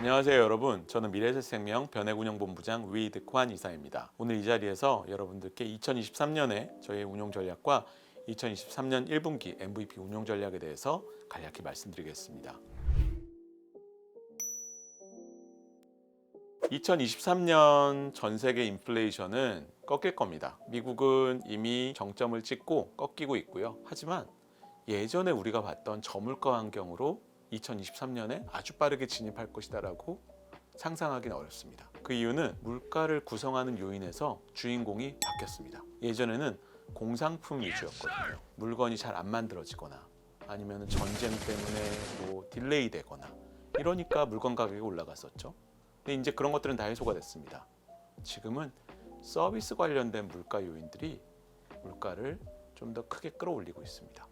안녕하세요 여러분 저는 미래세생명 변액운영본부장 위드관 이사입니다 오늘 이 자리에서 여러분들께 2023년에 저희의 운용 전략과 2023년 1분기 MVP 운용 전략에 대해서 간략히 말씀드리겠습니다 2023년 전 세계 인플레이션은 꺾일 겁니다. 미국은 이미 정점을 찍고 꺾이고 있고요. 하지만 예전에 우리가 봤던 저물가 환경으로 2023년에 아주 빠르게 진입할 것이다라고 상상하기는 어렵습니다. 그 이유는 물가를 구성하는 요인에서 주인공이 바뀌었습니다. 예전에는 공상품 위주였거든요. 물건이 잘 안 만들어지거나 아니면 전쟁 때문에 뭐 딜레이 되거나 이러니까 물건 가격이 올라갔었죠. 근데 이제 그런 것들은 다 해소가 됐습니다. 지금은 서비스 관련된 물가 요인들이 물가를 좀 더 크게 끌어올리고 있습니다.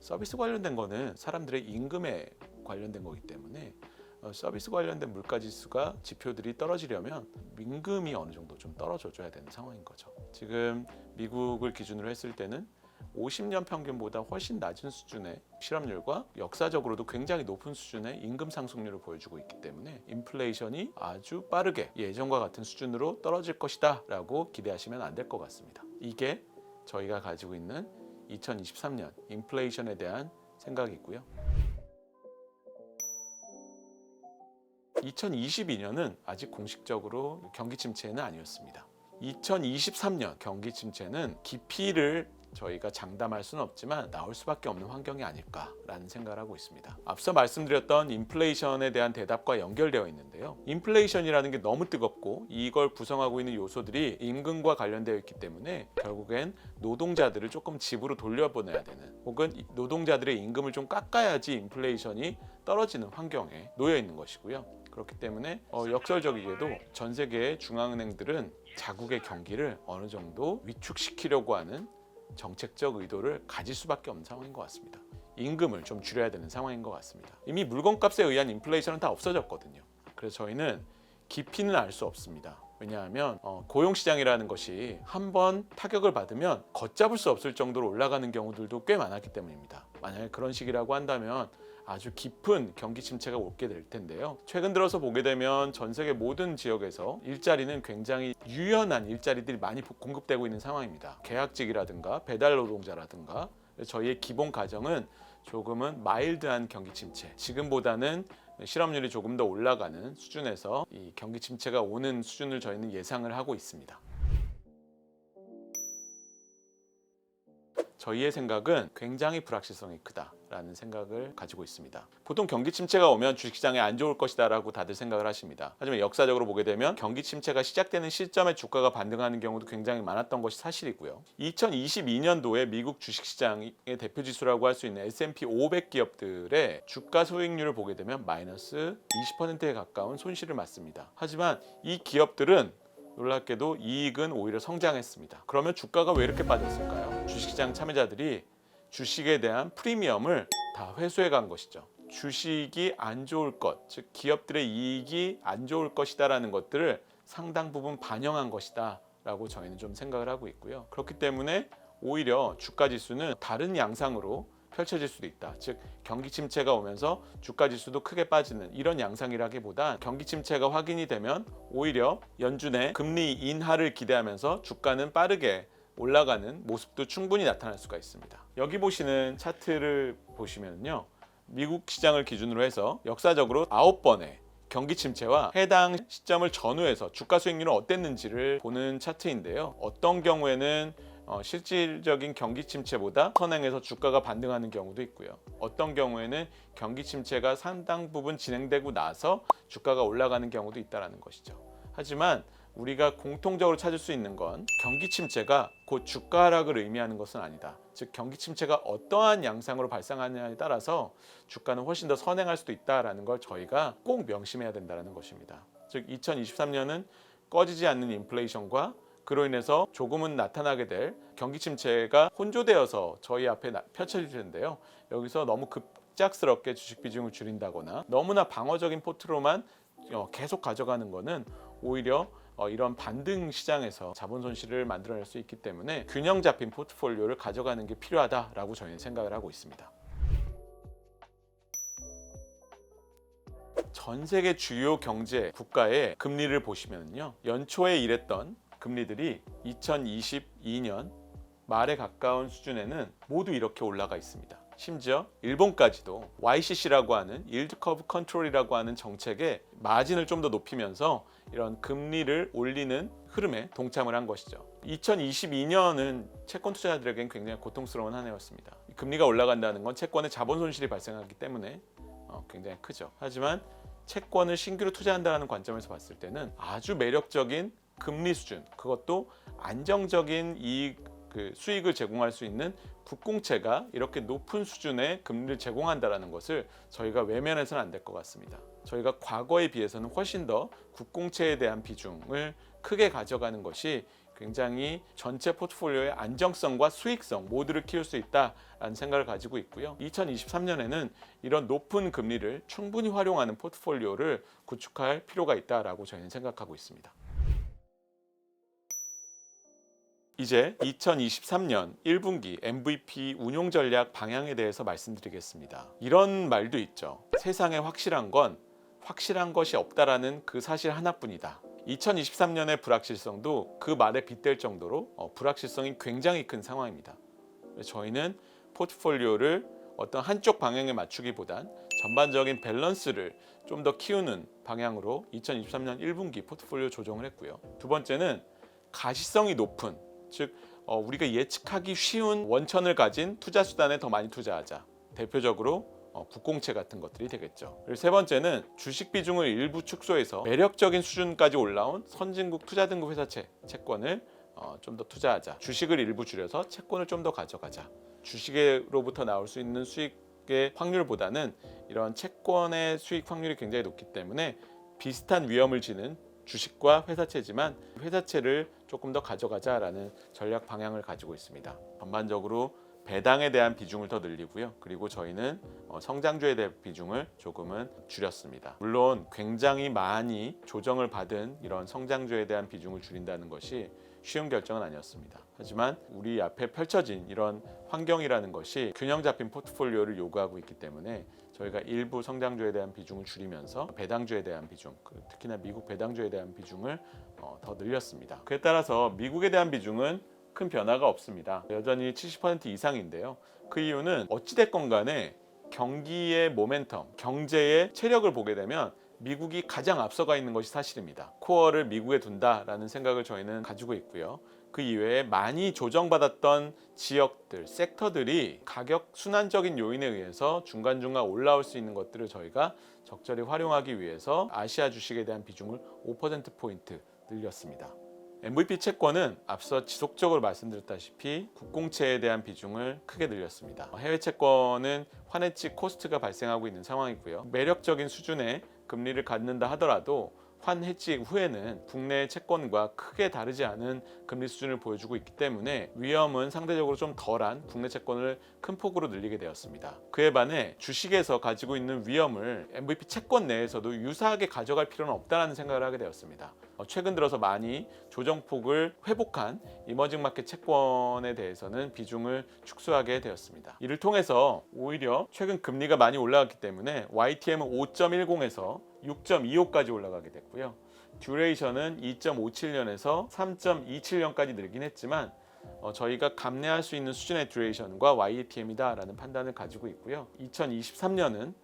서비스 관련된 거는 사람들의 임금에 관련된 거기 때문에 어, 서비스 관련된 물가 지수가 지표들이 떨어지려면 임금이 어느 정도 좀 떨어져 줘야 되는 상황인 거죠. 지금 미국을 기준으로 했을 때는 50년 평균보다 훨씬 낮은 수준의 실업률과 역사적으로도 굉장히 높은 수준의 임금 상승률을 보여주고 있기 때문에 인플레이션이 아주 빠르게 예전과 같은 수준으로 떨어질 것이다 라고 기대하시면 안 될 것 같습니다. 이게 저희가 가지고 있는 2023년 인플레이션에 대한 생각이고요. 2022년은 아직 공식적으로 경기 침체는 아니었습니다. 2023년 경기 침체는 깊이를 저희가 장담할 수는 없지만 나올 수밖에 없는 환경이 아닐까라는 생각을 하고 있습니다. 앞서 말씀드렸던 인플레이션에 대한 대답과 연결되어 있는데요. 인플레이션이라는 게 너무 뜨겁고 이걸 구성하고 있는 요소들이 임금과 관련되어 있기 때문에 결국엔 노동자들을 조금 집으로 돌려보내야 되는 혹은 이 노동자들의 임금을 좀 깎아야지 인플레이션이 떨어지는 환경에 놓여 있는 것이고요. 그렇기 때문에 어, 역설적이게도 전 세계의 중앙은행들은 자국의 경기를 어느 정도 위축시키려고 하는 정책적 의도를 가질 수밖에 없는 상황인 것 같습니다. 임금을 좀 줄여야 되는 상황인 것 같습니다. 이미 물건값에 의한 인플레이션은 다 없어졌거든요. 그래서 저희는 깊이는 알 수 없습니다. 왜냐하면 어, 고용시장이라는 것이 한번 타격을 받으면 걷잡을 수 없을 정도로 올라가는 경우들도 꽤 많았기 때문입니다. 만약에 그런 식이라고 한다면 아주 깊은 경기 침체가 오게 될 텐데요. 최근 들어서 보게 되면 전 세계 모든 지역에서 일자리는 굉장히 유연한 일자리들이 많이 공급되고 있는 상황입니다. 계약직이라든가 배달 노동자라든가 저희의 기본 가정은 조금은 마일드한 경기 침체. 지금보다는 실업률이 조금 더 올라가는 수준에서 이 경기 침체가 오는 수준을 저희는 예상을 하고 있습니다. 저희의 생각은 굉장히 불확실성이 크다라는 생각을 가지고 있습니다. 보통 경기 침체가 오면 주식시장에 안 좋을 것이다라고 다들 생각을 하십니다. 하지만 역사적으로 보게 되면 경기 침체가 시작되는 시점에 주가가 반등하는 경우도 굉장히 많았던 것이 사실이고요. 2022년도에 미국 주식시장의 대표 지수라고 할 수 있는 S&P 500 기업들의 주가 수익률을 보게 되면 마이너스 20%에 가까운 손실을 맞습니다. 하지만 이 기업들은 놀랍게도 이익은 오히려 성장했습니다. 그러면 주가가 왜 이렇게 빠졌을까요? 주식시장 참여자들이 주식에 대한 프리미엄을 다 회수해 간 것이죠. 주식이 안 좋을 것, 즉 기업들의 이익이 안 좋을 것이다라는 것들을 상당 부분 반영한 것이다라고 저희는 좀 생각을 하고 있고요. 그렇기 때문에 오히려 주가 지수는 다른 양상으로 펼쳐질 수도 있다. 즉 경기 침체가 오면서 주가 지수도 크게 빠지는 이런 양상이라기보다 경기 침체가 확인이 되면 오히려 연준의 금리 인하를 기대하면서 주가는 빠르게 올라가는 모습도 충분히 나타날 수가 있습니다. 여기 보시는 차트를 보시면요. 미국 시장을 기준으로 해서 역사적으로 9번의 경기 침체와 해당 시점을 전후해서 주가 수익률은 어땠는지를 보는 차트인데요. 어떤 경우에는 어, 실질적인 경기 침체보다 선행해서 주가가 반등하는 경우도 있고요. 어떤 경우에는 경기 침체가 상당 부분 진행되고 나서 주가가 올라가는 경우도 있다라는 것이죠. 하지만 우리가 공통적으로 찾을 수 있는 건 경기 침체가 곧 주가 하락을 의미하는 것은 아니다. 즉 경기 침체가 어떠한 양상으로 발생하느냐에 따라서 주가는 훨씬 더 선행할 수도 있다라는 걸 저희가 꼭 명심해야 된다는 것입니다. 즉 2023년은 꺼지지 않는 인플레이션과 그로 인해서 조금은 나타나게 될 경기 침체가 혼조되어서 저희 앞에 텐데요. 여기서 너무 급작스럽게 주식 비중을 줄인다거나 너무나 방어적인 포트로만 어, 계속 가져가는 것은 오히려 어, 이런 반등 시장에서 자본 손실을 만들어낼 수 있기 때문에 균형 잡힌 포트폴리오를 가져가는 게 필요하다라고 저희는 생각을 하고 있습니다. 전 세계 주요 경제 국가의 금리를 보시면요. 연초에 일했던 금리들이 2022년 말에 가까운 수준에는 모두 이렇게 올라가 있습니다. 심지어 일본까지도 YCC라고 하는 Yield Curve Control이라고 하는 정책에 마진을 좀 더 높이면서 이런 금리를 올리는 흐름에 동참을 한 것이죠. 2022년은 채권 투자자들에겐 굉장히 고통스러운 한 해였습니다. 금리가 올라간다는 건 채권의 자본 손실이 발생하기 때문에 어, 굉장히 크죠. 하지만 채권을 신규로 투자한다는 관점에서 봤을 때는 아주 매력적인 금리 수준, 그것도 안정적인 이익 그 수익을 제공할 수 있는 국공채가 이렇게 높은 수준의 금리를 제공한다라는 것을 저희가 외면해서는 안 될 것 같습니다. 저희가 과거에 비해서는 훨씬 더 국공채에 대한 비중을 크게 가져가는 것이 굉장히 전체 포트폴리오의 안정성과 수익성 모두를 키울 수 있다라는 생각을 가지고 있고요. 2023년에는 이런 높은 금리를 충분히 활용하는 포트폴리오를 구축할 필요가 있다라고 저희는 생각하고 있습니다. 이제 2023년 1분기 MVP 운용 전략 방향에 대해서 말씀드리겠습니다. 이런 말도 있죠. 세상에 확실한 건 확실한 것이 없다라는 그 사실 하나뿐이다. 2023년의 불확실성도 그 말에 빗댈 정도로 어, 불확실성이 굉장히 큰 상황입니다. 저희는 포트폴리오를 어떤 한쪽 방향에 맞추기보단 전반적인 밸런스를 좀 더 키우는 방향으로 2023년 1분기 포트폴리오 조정을 했고요. 두 번째는 가시성이 높은 즉 어, 우리가 예측하기 쉬운 원천을 가진 투자 수단에 더 많이 투자하자. 대표적으로 어, 국공채 같은 것들이 되겠죠. 그리고 세 번째는 주식 비중을 일부 축소해서 매력적인 수준까지 올라온 선진국 투자 등급 회사채 채권을 어, 좀 더 투자하자. 주식을 일부 줄여서 채권을 좀 더 가져가자. 주식으로부터 나올 수 있는 수익의 확률보다는 이런 채권의 수익 확률이 굉장히 높기 때문에 비슷한 위험을 지는 주식과 회사채지만 회사채를 조금 더 가져가자라는 전략 방향을 가지고 있습니다. 전반적으로 배당에 대한 비중을 더 늘리고요. 그리고 저희는 어, 성장주에 대한 비중을 조금은 줄였습니다. 물론 굉장히 많이 조정을 받은 이런 성장주에 대한 비중을 줄인다는 것이 쉬운 결정은 아니었습니다. 하지만 우리 앞에 펼쳐진 이런 환경이라는 것이 균형 잡힌 포트폴리오를 요구하고 있기 때문에 저희가 일부 성장주에 대한 비중을 줄이면서 배당주에 대한 비중, 그 특히나 미국 배당주에 대한 비중을 어, 더 늘렸습니다. 그에 따라서 미국에 대한 비중은 큰 변화가 없습니다. 여전히 70% 이상인데요. 그 이유는 어찌됐건 간에 경기의 모멘텀, 경제의 체력을 보게 되면 미국이 가장 앞서가 있는 것이 사실입니다. 코어를 미국에 둔다라는 생각을 저희는 가지고 있고요. 그 이외에 많이 조정받았던 지역들, 섹터들이 가격 순환적인 요인에 의해서 중간중간 올라올 수 있는 것들을 저희가 적절히 활용하기 위해서 아시아 주식에 대한 비중을 5%포인트 늘렸습니다. MVP 채권은 앞서 지속적으로 말씀드렸다시피 국공채에 대한 비중을 크게 늘렸습니다. 해외 채권은 환해치 코스트가 발생하고 있는 상황이고요. 매력적인 수준의 금리를 갖는다 하더라도 환 해지 후에는 국내 채권과 크게 다르지 않은 금리 수준을 보여주고 있기 때문에 위험은 상대적으로 좀 덜한 국내 채권을 큰 폭으로 늘리게 되었습니다. 그에 반해 주식에서 가지고 있는 위험을 MVP 채권 내에서도 유사하게 가져갈 필요는 없다는 생각을 하게 되었습니다. 어, 최근 들어서 많이 조정폭을 회복한 이머징 마켓 채권에 대해서는 비중을 축소하게 되었습니다. 이를 통해서 오히려 최근 금리가 많이 올라갔기 때문에 YTM은 5.10에서 6.25까지 올라가게 됐고요. 듀레이션은 2.57년에서 3.27년까지 늘긴 했지만 어, 저희가 감내할 수 있는 수준의 듀레이션과 YTM이다라는 판단을 가지고 있고요. 2023년은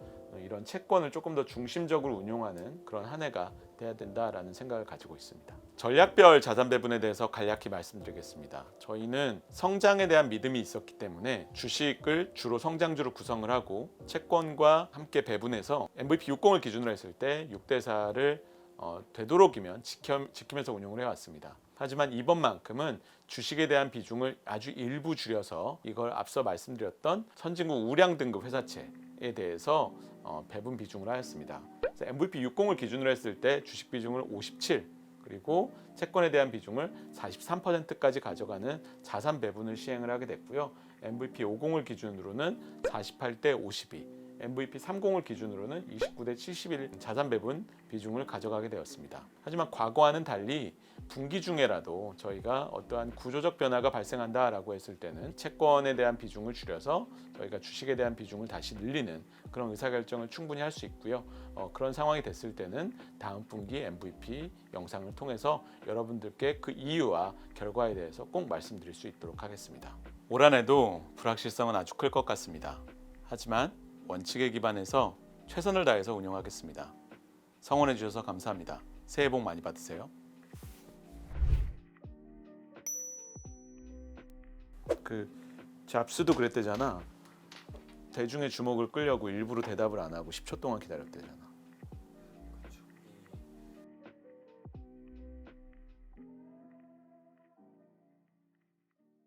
이런 채권을 조금 더 중심적으로 운용하는 그런 한 해가 돼야 된다라는 생각을 가지고 있습니다. 전략별 자산 배분에 대해서 간략히 말씀드리겠습니다. 저희는 성장에 대한 믿음이 있었기 때문에 주식을 주로 성장주로 구성을 하고 채권과 함께 배분해서 MVP 60을 기준으로 했을 때 6대 4를 어, 되도록이면 지켜, 지키면서 운용을 해왔습니다. 하지만 이번만큼은 주식에 대한 비중을 아주 일부 줄여서 이걸 앞서 말씀드렸던 선진국 우량 등급 회사채에 대해서 어, 배분 비중을 하였습니다. MVP 60을 기준으로 했을 때 주식 비중을 57 그리고 채권에 대한 비중을 43%까지 가져가는 자산 배분을 시행을 하게 됐고요. MVP 50을 기준으로는 48대 52, MVP 30을 기준으로는 29대 71 자산 배분 비중을 가져가게 되었습니다. 하지만 과거와는 달리 분기 중에라도 저희가 어떠한 구조적 변화가 발생한다라고 했을 때는 채권에 대한 비중을 줄여서 저희가 주식에 대한 비중을 다시 늘리는 그런 의사결정을 충분히 할 수 있고요. 어, 그런 상황이 됐을 때는 다음 분기 MVP 영상을 통해서 여러분들께 그 이유와 결과에 대해서 꼭 말씀드릴 수 있도록 하겠습니다. 올 한해도 불확실성은 아주 클 것 같습니다. 하지만 원칙에 기반해서 최선을 다해서 운영하겠습니다. 성원해 주셔서 감사합니다. 새해 복 많이 받으세요. 그 잡스도 그랬대잖아. 대중의 주목을 끌려고 일부러 대답을 안 하고 10초 동안 기다렸대잖아.